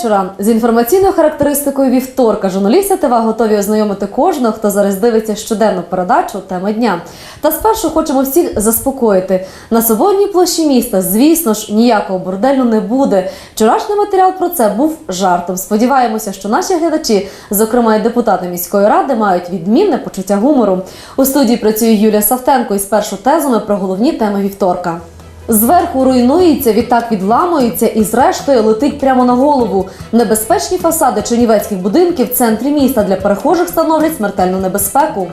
Вечора. З інформаційною характеристикою вівторка журналісти ТВ готові ознайомити кожного, хто зараз дивиться щоденну передачу теми дня. Та спершу хочемо всіх заспокоїти. На соборній площі міста, звісно ж, ніякого борделю не буде. Вчорашній матеріал про це був жартом. Сподіваємося, що наші глядачі, зокрема і депутати міської ради, мають відмінне почуття гумору. У студії працює Юлія Савтенко із першу тезами про головні теми вівторка. Зверху руйнується, відтак відламується і зрештою летить прямо на голову. Небезпечні фасади чернівецьких будинків в центрі міста для перехожих становлять смертельну небезпеку.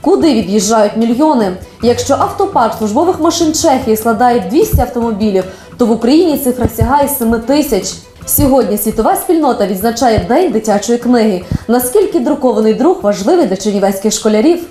Куди від'їжджають мільйони? Якщо автопарк службових машин Чехії складає 200 автомобілів, то в Україні цифра сягає 7 тисяч. Сьогодні світова спільнота відзначає День дитячої книги. Наскільки друкований друг важливий для чернівецьких школярів?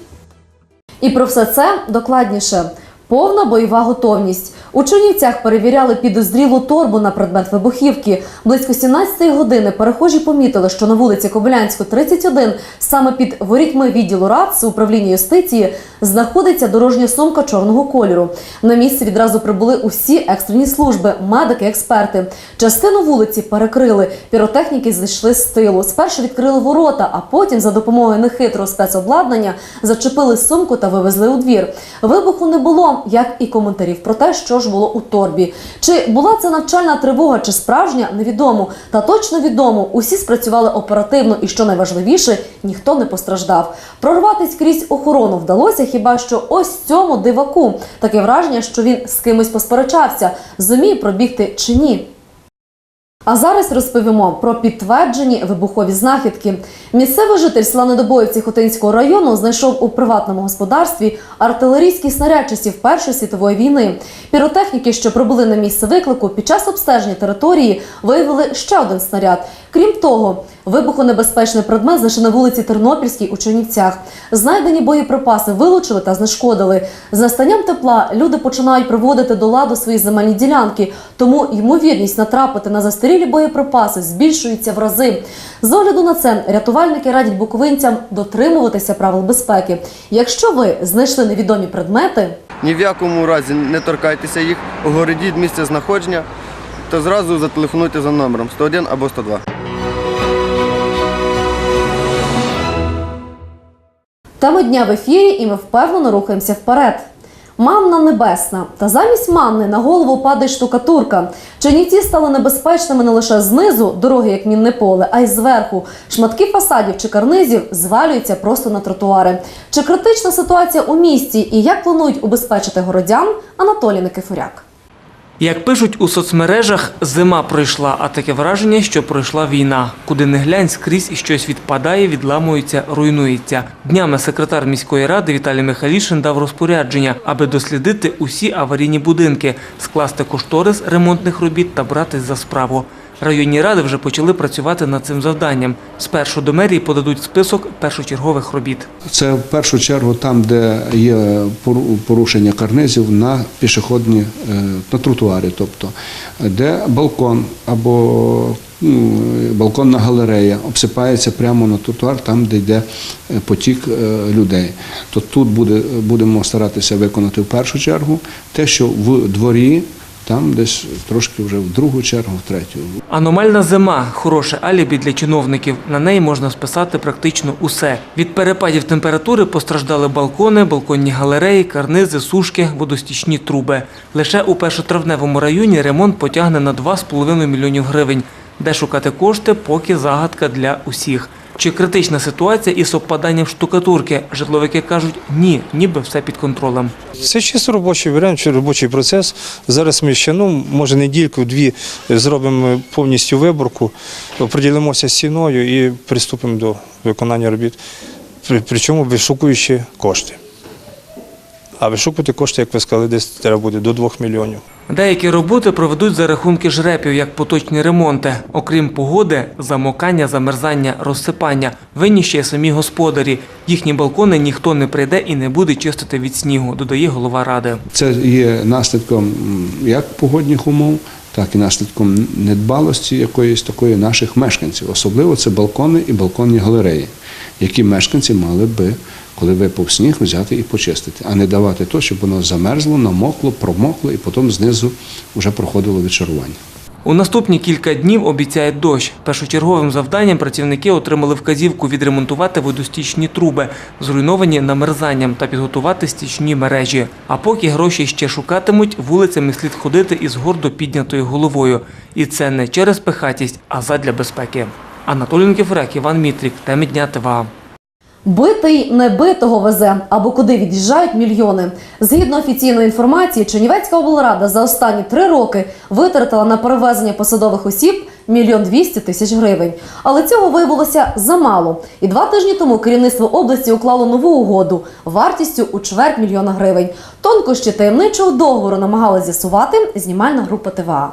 І про все це докладніше. Повна бойова готовність. У Чернівцях перевіряли підозрілу торбу на предмет вибухівки. Близько 17 години перехожі помітили, що на вулиці Кобилянську, 31, саме під ворітьми відділу РАЦ управління юстиції, знаходиться дорожня сумка чорного кольору. На місці відразу прибули усі екстрені служби, медики, експерти. Частину вулиці перекрили. Піротехніки зайшли з тилу. Спершу відкрили ворота, а потім за допомогою нехитрого спецобладнання зачепили сумку та вивезли у двір. Вибуху не було, як і коментарів про те, що ж було у торбі. Чи була це навчальна тривога, чи справжня, невідомо. Та точно відомо, усі спрацювали оперативно, і що найважливіше, ніхто не постраждав. Прорватись крізь охорону вдалося хіба що ось цьому диваку. Таке враження, що він з кимось посперечався, зуміє пробігти чи ні. А зараз розповімо про підтверджені вибухові знахідки. Місцевий житель села Недобоївці Хотинського району знайшов у приватному господарстві артилерійський снаряд часів Першої світової війни. Піротехніки, що прибули на місце виклику, під час обстеження території виявили ще один снаряд. Крім того, вибухонебезпечний предмет знайшли на вулиці Тернопільській у Чернівцях. Знайдені боєприпаси вилучили та знешкодили. З настанням тепла люди починають приводити до ладу свої земельні ділянки, тому ймовірність натрапити на застарілі боєприпаси збільшується в рази. З огляду на це рятувальники радять буковинцям дотримуватися правил безпеки. Якщо ви знайшли невідомі предмети, Ні в якому разі не торкайтеся їх, огородіть місце знаходження та зразу зателефонуйте за номером 101 або 102. Тема дня в ефірі, і ми впевнено рухаємося вперед. Манна небесна. Та замість манни на голову падає штукатурка. Чернівці стали небезпечними не лише знизу, дороги як мінне поле, а й зверху. Шматки фасадів чи карнизів звалюються просто на тротуари. Чи критична ситуація у місті і як планують убезпечити городян? Анатолій Никифоряк. Як пишуть у соцмережах, зима пройшла, а таке враження, що пройшла війна. Куди не глянь, скрізь щось відпадає, відламується, руйнується. Днями секретар міської ради Віталій Михайлішин дав розпорядження, аби дослідити усі аварійні будинки, скласти кошторис ремонтних робіт та братись за справу. Районні ради вже почали працювати над цим завданням. Спершу до мерії подадуть список першочергових робіт. Це в першу чергу там, де є порушення карнизів на пішохідні е, на тротуарі, тобто де балкон або ну, балконна галерея обсипається прямо на тротуар, там, де йде е, потік е, людей. То тут буде, будемо старатися виконати в першу чергу те, що в дворі. Там десь трошки вже в другу чергу, в третю. Аномальна зима хороше алібі для чиновників. На неї можна списати практично усе. Від перепадів температури постраждали балкони, балконні галереї, карнизи, сушки, водостічні труби. Лише у першотравневому районі ремонт потягне на 2,5 мільйонів гривень. Де шукати кошти, поки загадка для усіх. Чи критична ситуація із обпаданням штукатурки? Житловики кажуть, ні, ніби все під контролем. Це чисто робочий варіант, чи робочий процес. Зараз ми ще, ну, може, недільку-дві зробимо повністю виборку, приділимося ціною і приступимо до виконання робіт. Причому вишукуючи кошти. А вишукувати кошти, як ви сказали, десь треба буде до 2 мільйонів. Деякі роботи проведуть за рахунки жрепів, як поточні ремонти. Окрім погоди, замокання, замерзання, розсипання. Винні ще й самі господарі. Їхні балкони ніхто не прийде і не буде чистити від снігу, додає голова ради. Це є наслідком як погодних умов, так і наслідком недбалості якоїсь такої наших мешканців. Особливо це балкони і балконні галереї, які мешканці мали би, коли випав сніг, взяти і почистити, а не давати то, щоб воно замерзло, намокло, промокло і потім знизу вже проходило відшарування. У наступні кілька днів обіцяє дощ. Першочерговим завданням працівники отримали вказівку відремонтувати водостічні труби, зруйновані намерзанням та підготувати стічні мережі. А поки гроші ще шукатимуть, вулицями слід ходити із гордо піднятою головою. І це не через пихатість, а задля безпеки. Анатолій Никифоряк, Іван Мітрік, теми дня ТВА. Битий небитого везе або куди від'їжджають мільйони. Згідно офіційної інформації, Чернівецька облрада за останні три роки витратила на перевезення посадових осіб мільйон двісті тисяч гривень. Але цього виявилося замало. І два тижні тому керівництво області уклало нову угоду вартістю у чверть мільйона гривень. Тонкощі таємничого договору намагалась з'ясувати знімальна група ТВА.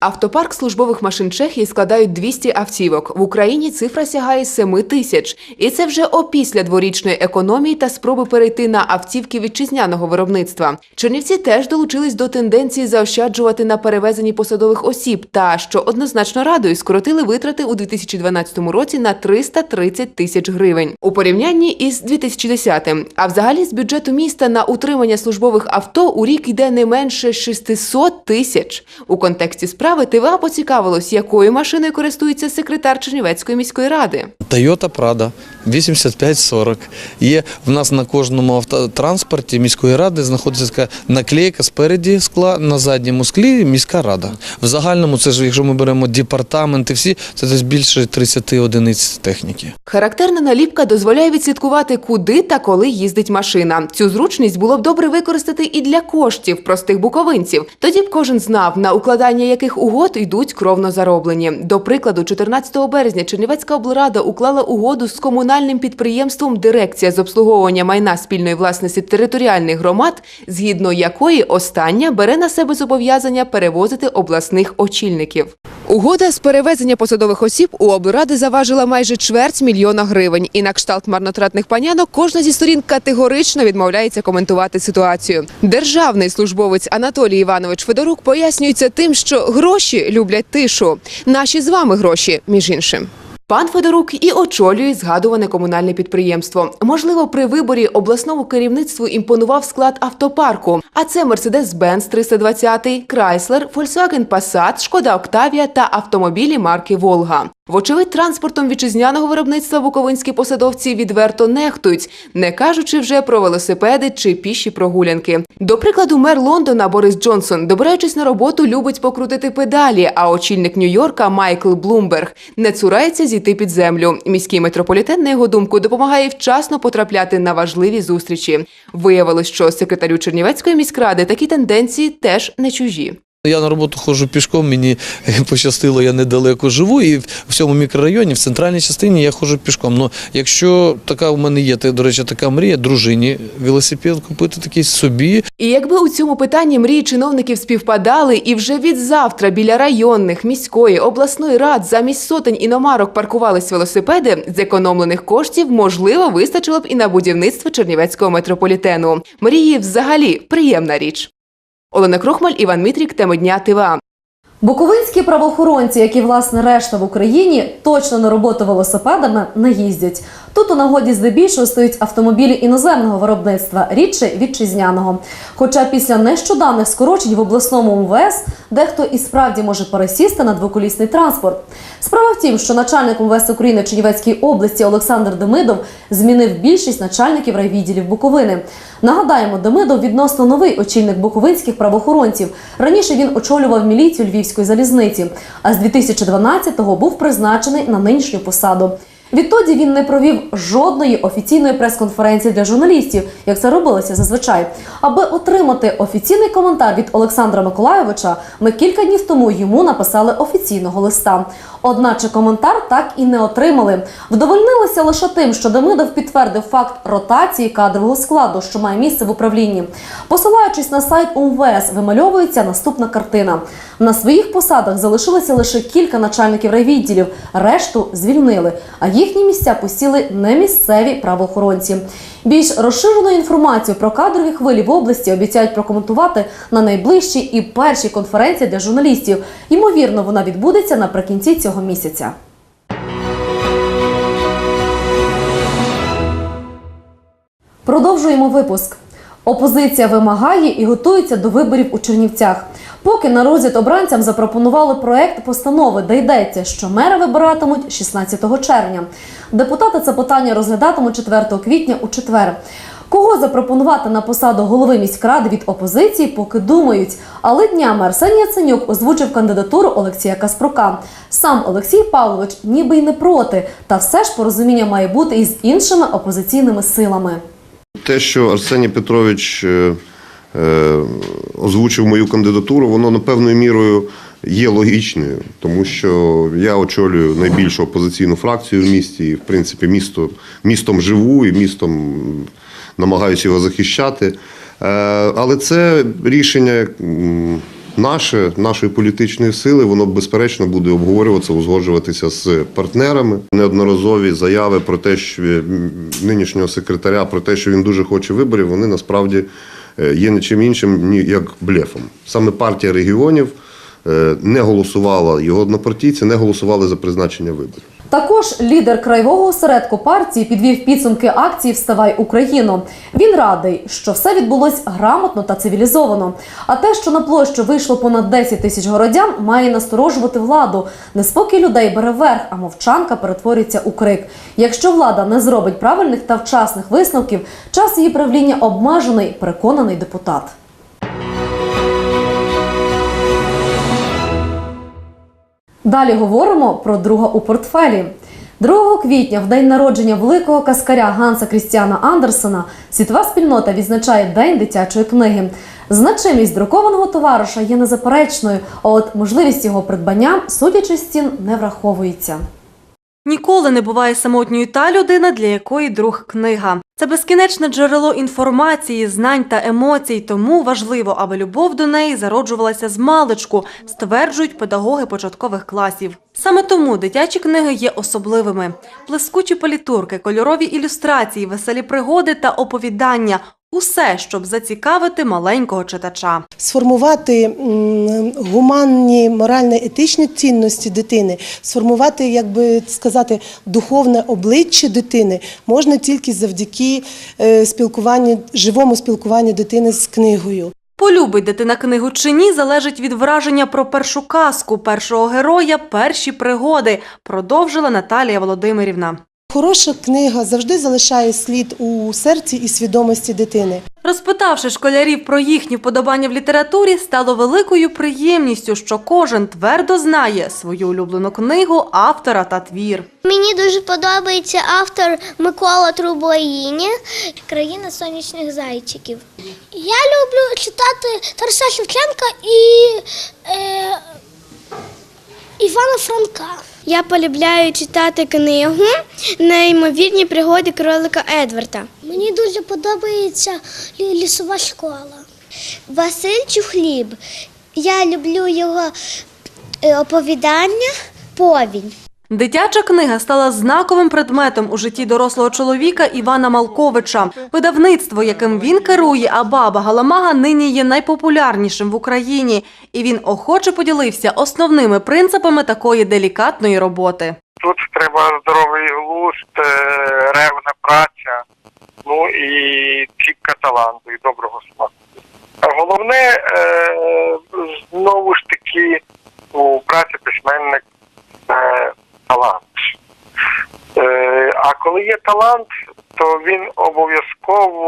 Автопарк службових машин Чехії складають 200 автівок. В Україні цифра сягає 7 тисяч. І це вже опісля дворічної економії та спроби перейти на автівки вітчизняного виробництва. Чернівці теж долучились до тенденції заощаджувати на перевезенні посадових осіб та, що однозначно радує, скоротили витрати у 2012 році на 330 тисяч гривень у порівнянні із 2010-м. А взагалі з бюджету міста на утримання службових авто у рік йде не менше 600 тисяч. У контексті справи ТВА поцікавилось, якою машиною користується секретар Чернівецької міської ради. Toyota Prado 8540. Є в нас на кожному автотранспорті міської ради знаходиться така наклейка спереді скла, на задньому склі міська рада. В загальному, це ж якщо ми беремо департаменти, всі це десь більше 30 одиниць техніки. Характерна наліпка дозволяє відслідкувати, куди та коли їздить машина. Цю зручність було б добре використати і для коштів простих буковинців. Тоді б кожен знав, на укладання яких угод йдуть кровно зароблені. До прикладу, 14 березня Чернівецька облрада уклала угоду з комунальним підприємством Дирекція з обслуговування майна спільної власності територіальних громад, згідно якої остання бере на себе зобов'язання перевозити обласних очільників. Угода з перевезення посадових осіб у облради заважила майже чверть мільйона гривень. І на кшталт марнотратних панянок кожна зі сторін категорично відмовляється коментувати ситуацію. Державний службовець Анатолій Іванович Федорук пояснюється тим, що гроші люблять тишу. Наші з вами гроші, між іншим. Пан Федорук і очолює згадуване комунальне підприємство. Можливо, при виборі обласному керівництву імпонував склад автопарку. А це Mercedes-Benz 320, Chrysler, Volkswagen Passat, Шкода Октавія та автомобілі марки Волга. Вочевидь, транспортом вітчизняного виробництва буковинські посадовці відверто нехтують, не кажучи вже про велосипеди чи піші прогулянки. До прикладу, мер Лондона Борис Джонсон, добираючись на роботу, любить покрутити педалі. А очільник Нью-Йорка Майкл Блумберг не цурається зійти під землю. Міський метрополітен, на його думку, допомагає вчасно потрапляти на важливі зустрічі. Виявилось, що секретарю Чернівецької міськради такі тенденції теж не чужі. Я на роботу ходжу пішком, мені пощастило, я недалеко живу, і в цьому мікрорайоні, в центральній частині я ходжу пішком. Ну, якщо така у мене є, то, до речі, така мрія, дружині велосипед купити такий собі, І якби у цьому питанні мрії чиновників співпадали, і вже від завтра біля районних, міської, обласної рад замість сотень іномарок паркувались велосипеди, зекономлених коштів можливо вистачило б і на будівництво Чернівецького метрополітену. Мрії взагалі приємна річ. Олена Крохмаль, Іван Мітрік, тема дня ТВА. Буковинські правоохоронці, як і власне решта в Україні, точно на роботу велосипедами не їздять. Тут у нагоді здебільшого стоять автомобілі іноземного виробництва, рідше вітчизняного. Хоча після нещодавних скорочень в обласному МВС дехто і справді може пересісти на двоколісний транспорт. Справа в тім, що начальник МВС України Чернівецькій області Олександр Демидов змінив більшість начальників райвідділів Буковини. Нагадаємо, Демидов відносно новий очільник буковинських правоохоронців. Раніше він очолював міліцію Львівської залізниці, а з 2012-го був призначений на нинішню посаду. Відтоді він не провів жодної офіційної прес-конференції для журналістів, як це робилося зазвичай. Аби отримати офіційний коментар від Олександра Миколаєвича, ми кілька днів тому йому написали офіційного листа. Одначе коментар так і не отримали. Вдовольнилися лише тим, що Демидов підтвердив факт ротації кадрового складу, що має місце в управлінні. Посилаючись на сайт УМВС, вимальовується наступна картина. На своїх посадах залишилося лише кілька начальників райвідділів, решту звільнили, а їхні місця посіли не місцеві правоохоронці. Більш розширену інформацію про кадрові хвилі в області обіцяють прокоментувати на найближчій і першій конференції для журналістів. Ймовірно, вона відбудеться наприкінці цього місяця. Продовжуємо випуск. Опозиція вимагає і готується до виборів у Чернівцях. Поки на розгляд обранцям запропонували проект постанови, де йдеться, що мери вибиратимуть 16 червня. Депутати це питання розглядатимуть 4 квітня у четвер. Кого запропонувати на посаду голови міськради від опозиції, поки думають. Але днями Арсеній Яценюк озвучив кандидатуру Олексія Каспрука. Сам Олексій Павлович ніби й не проти, та все ж порозуміння має бути із іншими опозиційними силами. Те, що Арсеній Петрович е, е, озвучив мою кандидатуру, воно напевною мірою є логічною, тому що я очолюю найбільшу опозиційну фракцію в місті, і в принципі місто, містом живу і містом намагаюся його захищати. Е, Але це рішення наше, нашої політичної сили, воно безперечно буде обговорюватися, узгоджуватися з партнерами. Неодноразові заяви про те, що нинішнього секретаря про те, що він дуже хоче виборів, вони насправді е, є нічим іншим, як блефом. Саме партія регіонів е, не голосувала, його однопартійці не голосували за призначення виборів. Також лідер краєвого осередку партії підвів підсумки акції Вставай Україну. Він радий, що все відбулось грамотно та цивілізовано. А те, що на площу вийшло понад 10 тисяч городян, має насторожувати владу. Неспокій людей бере верх, а мовчанка перетворюється у крик. Якщо влада не зробить правильних та вчасних висновків, час її правління обмежений, переконаний депутат. Далі говоримо про друга у портфелі. 2 квітня, в день народження великого каскаря Ганса Крістіана Андерсена, світова спільнота відзначає День дитячої книги. Значимість друкованого товариша є незаперечною, а от можливість його придбання, судячи з цін, не враховується. Ніколи не буває самотньою та людина, для якої друг книга. Це безкінечне джерело інформації, знань та емоцій, тому важливо, аби любов до неї зароджувалася з маличку, стверджують педагоги початкових класів. Саме тому дитячі книги є особливими. Блискучі палітурки, кольорові ілюстрації, веселі пригоди та оповідання – усе, щоб зацікавити маленького читача. сформувати гуманні морально-етичні цінності дитини, сформувати, як би сказати, духовне обличчя дитини можна тільки завдяки е, спілкуванню, живому спілкуванню дитини з книгою. Полюбить дитина книгу чи ні, залежить від враження про першу казку, першого героя, перші пригоди, продовжила Наталія Володимирівна. Хороша книга завжди залишає слід у серці і свідомості дитини. Розпитавши школярів про їхні вподобання в літературі, стало великою приємністю, що кожен твердо знає свою улюблену книгу, автора та твір. Мені дуже подобається автор Микола Трубоїні Країна сонячних зайчиків. Я люблю читати Тараса Шевченка і е, Івана Франка. Я полюбляю читати книгу Неймовірні пригоди кролика Едварда. Мені дуже подобається лі- лісова школа. Василь Чухліб. Я люблю його е, оповідання Повінь. Дитяча книга стала знаковим предметом у житті дорослого чоловіка Івана Малковича. Видавництво, яким він керує, а баба Галамага нині є найпопулярнішим в Україні, і він охоче поділився основними принципами такої делікатної роботи. Тут треба здоровий глузд, е, ревна праця, ну і чіпка таланту і доброго смаку. Головне е, знову ж таки у праці письменник е, талант. Е, а коли є талант, то він обов'язково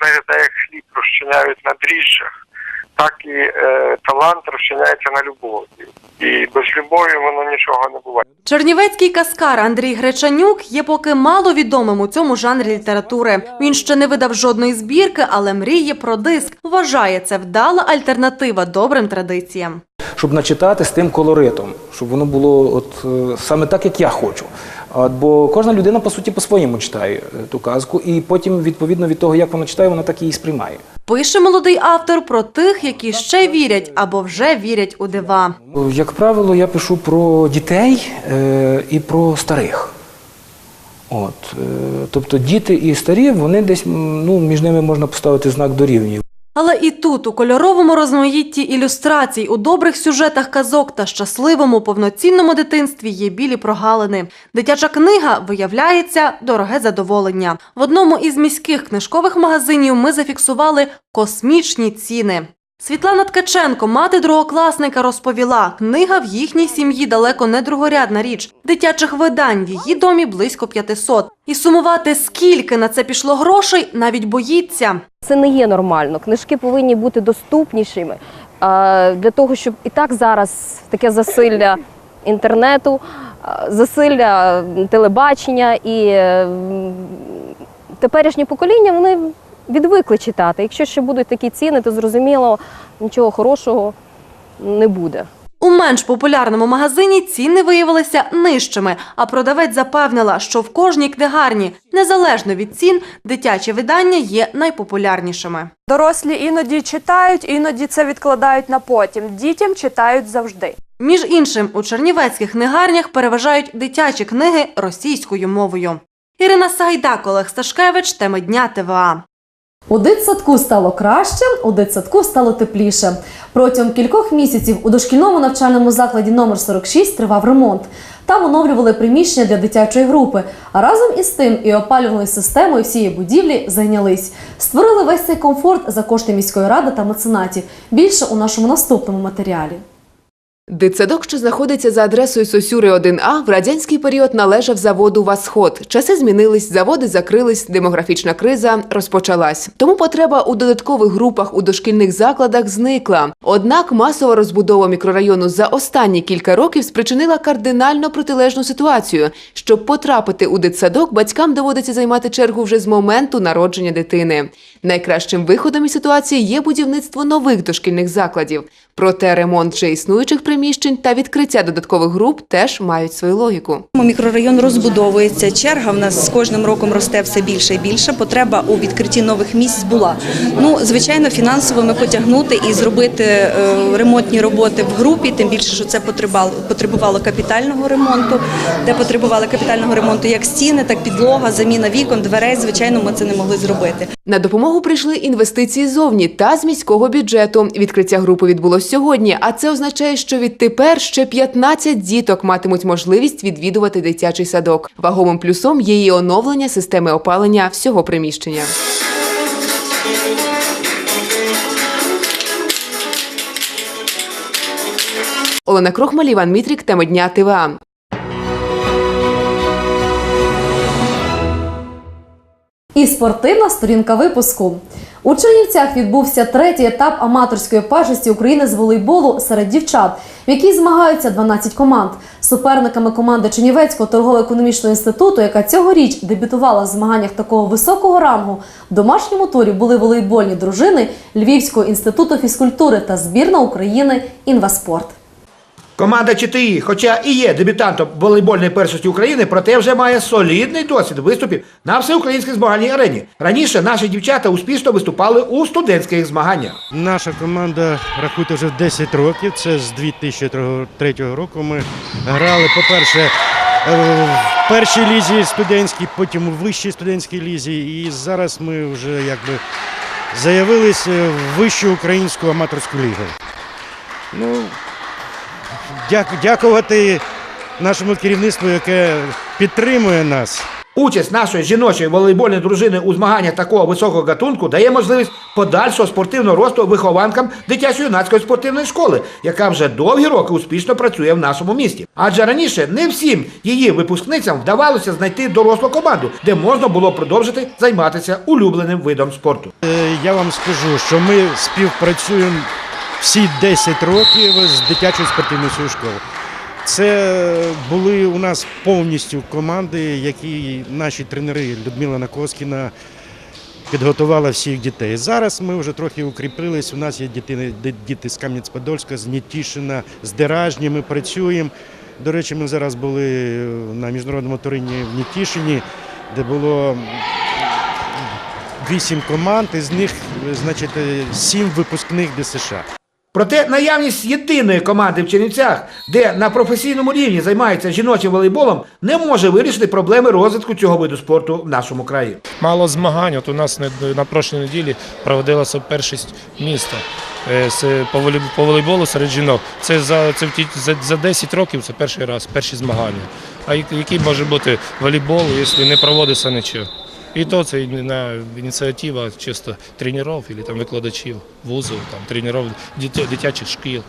знаєте, як хліб розчиняють на дріжджах, так і е, талант розчиняється на любові. І без любові воно нічого не буває. Чернівецький каскар Андрій Гречанюк є поки маловідомим у цьому жанрі літератури. Він ще не видав жодної збірки, але мріє про диск. Вважає це вдала альтернатива добрим традиціям. Щоб начитати з тим колоритом, щоб воно було от е, саме так, як я хочу. От, бо кожна людина, по суті, по-своєму читає е, ту казку, і потім, відповідно від того, як вона читає, вона так її сприймає. Пише молодий автор про тих, які ще вірять або вже вірять у дива. Як правило, я пишу про дітей е, і про старих. От, тобто діти і старі, вони десь ну, між ними можна поставити знак дорівнює. Але і тут, у кольоровому розмаїтті ілюстрацій, у добрих сюжетах казок та щасливому повноцінному дитинстві є білі прогалини. Дитяча книга, виявляється, дороге задоволення. В одному із міських книжкових магазинів ми зафіксували космічні ціни. Світлана Ткаченко, мати другокласника, розповіла, книга в їхній сім'ї далеко не другорядна річ. Дитячих видань в її домі близько 500. І сумувати, скільки на це пішло грошей, навіть боїться. Це не є нормально. Книжки повинні бути доступнішими для того, щоб і так зараз таке засилля інтернету, засилля телебачення і теперішнє покоління вони відвикли читати. Якщо ще будуть такі ціни, то зрозуміло нічого хорошого не буде. У менш популярному магазині ціни виявилися нижчими, а продавець запевнила, що в кожній книгарні, незалежно від цін, дитячі видання є найпопулярнішими. Дорослі іноді читають, іноді це відкладають на потім. Дітям читають завжди. Між іншим, у чернівецьких книгарнях переважають дитячі книги російською мовою. Ірина Сагайдак, Олег Сташкевич, теми дня ТВА. У дитсадку стало краще, у дитсадку стало тепліше. Протягом кількох місяців у дошкільному навчальному закладі номер 46 тривав ремонт. Там оновлювали приміщення для дитячої групи, а разом із тим і опалювальною системою всієї будівлі зайнялись. Створили весь цей комфорт за кошти міської ради та меценатів. Більше у нашому наступному матеріалі. Дитсадок, що знаходиться за адресою Сосюри 1А, в радянський період належав заводу Восход. Часи змінились, заводи закрились, демографічна криза розпочалась. Тому потреба у додаткових групах у дошкільних закладах зникла. Однак масова розбудова мікрорайону за останні кілька років спричинила кардинально протилежну ситуацію. Щоб потрапити у дитсадок, батькам доводиться займати чергу вже з моменту народження дитини. Найкращим виходом із ситуації є будівництво нових дошкільних закладів. Проте ремонт вже існуючих приміщень та відкриття додаткових груп теж мають свою логіку. Мікрорайон розбудовується. Черга в нас з кожним роком росте все більше і більше. Потреба у відкритті нових місць була. Ну, звичайно, фінансово ми потягнути і зробити е, ремонтні роботи в групі, тим більше, що це потребувало, капітального ремонту, де потребували капітального ремонту як стіни, так підлога, заміна вікон, дверей. Звичайно, ми це не могли зробити. На допомогу прийшли інвестиції зовні та з міського бюджету. Відкриття групи відбулось сьогодні, а це означає, що відтепер ще 15 діток матимуть можливість відвідувати дитячий садок. Вагомим плюсом є і оновлення системи опалення всього приміщення. Олена Крохмаль, Іван Мітрік, тема дня ТВА. І спортивна сторінка випуску. У Чернівцях відбувся третій етап аматорської першості України з волейболу серед дівчат, в якій змагаються 12 команд. Суперниками команди Чернівецького торгово-економічного інституту, яка цьогоріч дебютувала в змаганнях такого високого рангу, в домашньому турі були волейбольні дружини Львівського інституту фізкультури та збірна України Інваспорт. Команда ЧТІ, хоча і є дебютантом волейбольної першості України, проте вже має солідний досвід виступів на всеукраїнській змагальній арені. Раніше наші дівчата успішно виступали у студентських змаганнях. Наша команда рахуйте вже 10 років. Це з 2003 року. Ми грали, по-перше, е, в першій лізі студентській, потім у вищій студентській лізі. І зараз ми вже якби заявилися в вищу українську аматорську лігу. Ну, дякувати нашому керівництву, яке підтримує нас. Участь нашої жіночої волейбольної дружини у змаганнях такого високого гатунку дає можливість подальшого спортивного росту вихованкам дитячо-юнацької спортивної школи, яка вже довгі роки успішно працює в нашому місті. Адже раніше не всім її випускницям вдавалося знайти дорослу команду, де можна було продовжити займатися улюбленим видом спорту. Е, Я вам скажу, що ми співпрацюємо всі 10 років з дитячою спортивною цією школою. Це були у нас повністю команди, які наші тренери Людмила Накоскіна підготувала всіх дітей. Зараз ми вже трохи укріпились. У нас є діти, діти з Кам'янець-Подольська, з Нетішина, з Деражні. Ми працюємо. До речі, ми зараз були на міжнародному турні в Нетішині, де було вісім команд, із них, значить, сім випускних ДСШ. Проте наявність єдиної команди в Чернівцях, де на професійному рівні займаються жіночим волейболом, не може вирішити проблеми розвитку цього виду спорту в нашому краї. Мало змагань. От у нас на прошлій неділі проводилася першість міста е, по волейболу серед жінок. Це за це за, за 10 років. Це перший раз, перші змагання. А який може бути волейбол, якщо не проводиться нічого? І то це ініціатива чисто тренерів або там викладачів вузів, там тренерів дитячих шкіл.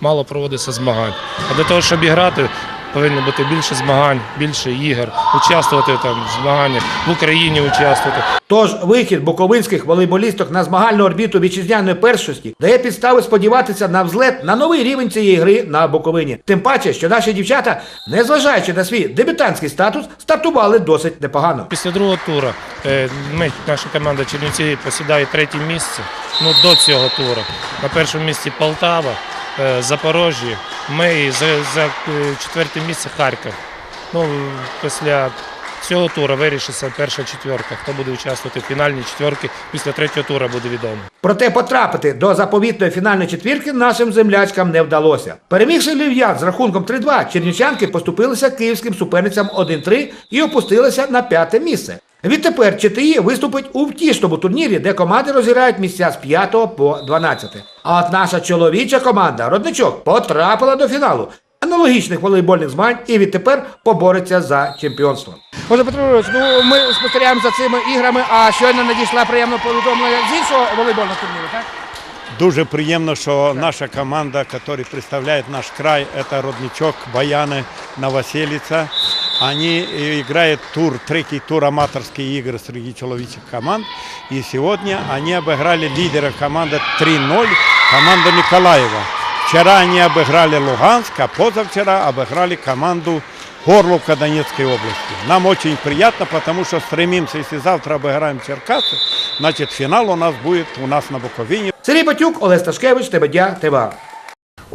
Мало проводиться змагань. А для того, щоб грати, повинно бути більше змагань, більше ігор, участвувати там в змаганнях, в Україні участвувати. Тож вихід буковинських волейболісток на змагальну орбіту вітчизняної першості дає підстави сподіватися на взлет на новий рівень цієї гри на Буковині. Тим паче, що наші дівчата, незважаючи на свій дебютантський статус, стартували досить непогано. Після другого туру е, ми, наша команда Чернівці посідає третє місце. Ну, до цього туру. На першому місці Полтава, е, Запорожжя. Ми і за, за е, четверте місце Харків. Ну, після цього туру вирішиться перша четверка. Хто буде участвувати в фінальній четверці, після третього туру буде відомо. Проте потрапити до заповітної фінальної четвірки нашим землячкам не вдалося. Перемігши львів'ян з рахунком 3-2, чернівчанки поступилися київським суперницям 1-3 і опустилися на п'яте місце. Відтепер ЧТІ виступить у втішному турнірі, де команди розіграють місця з 5 по 12. А от наша чоловіча команда Родничок потрапила до фіналу аналогічних волейбольних змагань і відтепер побореться за чемпіонство. Отже, Петрович, ну ми спостерігаємо за цими іграми, а щойно надійшла приємна повідомлення з іншого волейбольного турніру, так? Дуже приємно, що наша команда, яка представляє наш край, це Родничок, Баяни, Новоселица. Они э, играют тур, третий тур аматорские игры среди человеческих команд. И сегодня они обыграли лидера команды 3-0, команду Николаева. Вчера они обыграли Луганск, а позавчера обыграли команду Горловка Донецкой области. Нам очень приятно, потому что стремимся, если завтра обыграем Черкасы, значит финал у нас будет у нас на Буковине. Сергій Батюк, Олег Сташкевич, Тебедя, ТВА.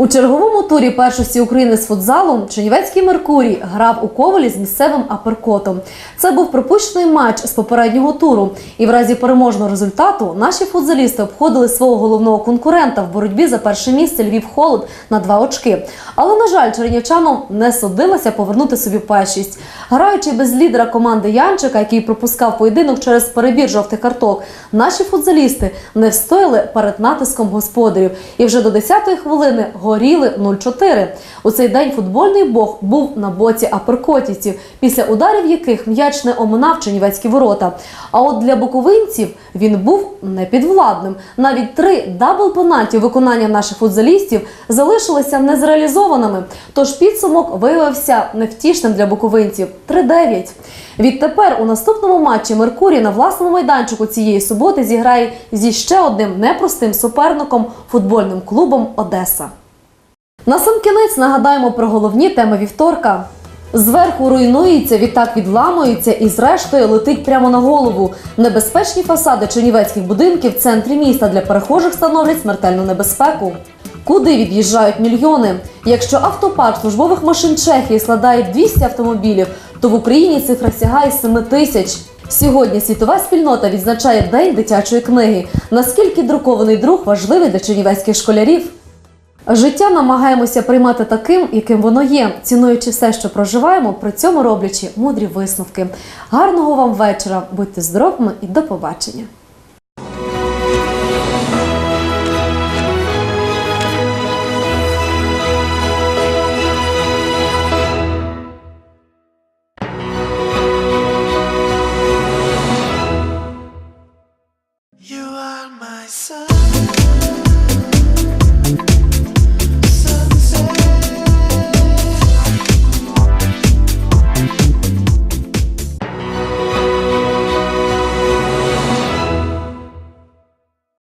У черговому турі першості України з футзалу Чернівецький Меркурій грав у Ковалі з місцевим аперкотом. Це був пропущений матч з попереднього туру, і в разі переможного результату наші футзалісти обходили свого головного конкурента в боротьбі за перше місце Львів Холод на два очки. Але на жаль, чернівчанам не судилося повернути собі першість. Граючи без лідера команди Янчика, який пропускав поєдинок через перебір жовтих карток, наші футзалісти не встояли перед натиском господарів і вже до 10-ї хвилини горіли 0-4. У цей день футбольний бог був на боці аперкотівців, після ударів яких м'яч не оминав чернівецькі ворота. А от для буковинців він був непідвладним. Навіть три дабл-пенальті виконання наших футзалістів залишилися незреалізованими. Тож підсумок виявився невтішним для буковинців 3-9. Відтепер у наступному матчі Меркурій на власному майданчику цієї суботи зіграє зі ще одним непростим суперником футбольним клубом Одеса. На сам кінець нагадаємо про головні теми вівторка. Зверху руйнується, відтак відламується і зрештою летить прямо на голову. Небезпечні фасади чернівецьких будинків в центрі міста для перехожих становлять смертельну небезпеку. Куди від'їжджають мільйони? Якщо автопарк службових машин Чехії складає 200 автомобілів, то в Україні цифра сягає 7 тисяч. Сьогодні світова спільнота відзначає День дитячої книги. Наскільки друкований друг важливий для чернівецьких школярів? Життя намагаємося приймати таким, яким воно є, цінуючи все, що проживаємо, при цьому роблячи мудрі висновки. Гарного вам вечора, будьте здоровими і до побачення!